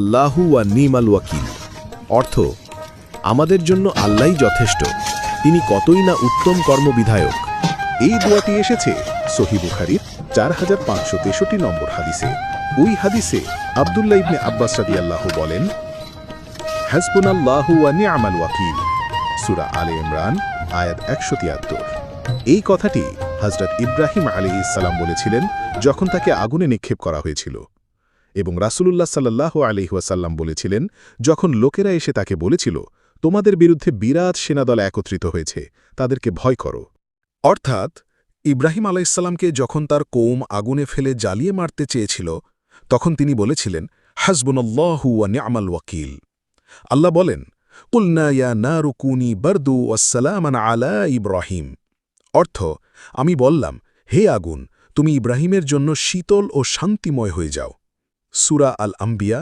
আল্লাহু ওয়া নিমাল ওয়াকিল। অর্থ, আমাদের জন্য আল্লাহই যথেষ্ট, তিনি কতই না উত্তম কর্মবিধায়ক। এই দোয়াটি এসেছে সহি বুখারির চার হাজার পাঁচশো তেষট্টি নম্বর হাদিসে। ওই হাদিসে আবদুল্লাহ ইবনে আব্বাস রাদিয়াল্লাহু বলেন, হাসবুনাল্লাহু ওয়া নি'মাল ওয়াকিল। সূরা আলে ইমরান, আয়াত একশো তিয়াত্তর। এই কথাটি হযরত ইব্রাহিম আলাইহিস সালাম বলেছিলেন যখন তাকে আগুনে নিক্ষেপ করা হয়েছিল। এবং রাসূলুল্লাহ সাল্লাল্লাহু আলাইহি ওয়াসাল্লাম বলেছিলেন, যখন লোকেরা এসে তাকে বলেছিল, তোমাদের বিরুদ্ধে বিরাট সেনাদল একত্রিত হয়েছে, তাদেরকে ভয় করো। অর্থাৎ ইব্রাহিম আলাইসাল্লামকে যখন তার কৌম আগুনে ফেলে জ্বালিয়ে মারতে চেয়েছিল, তখন তিনি বলেছিলেন, হাসবুনল্লাহু নি'মাল ওয়াকিল। আল্লাহ বলেন, কুলনা ইয়া নারুকুনি বারদু ওয়াসালামান আলা ইব্রাহিম। অর্থ, আমি বললাম, হে আগুন, তুমি ইব্রাহিমের জন্য শীতল ও শান্তিময় হয়ে যাও। সুরা আল আম্বিয়া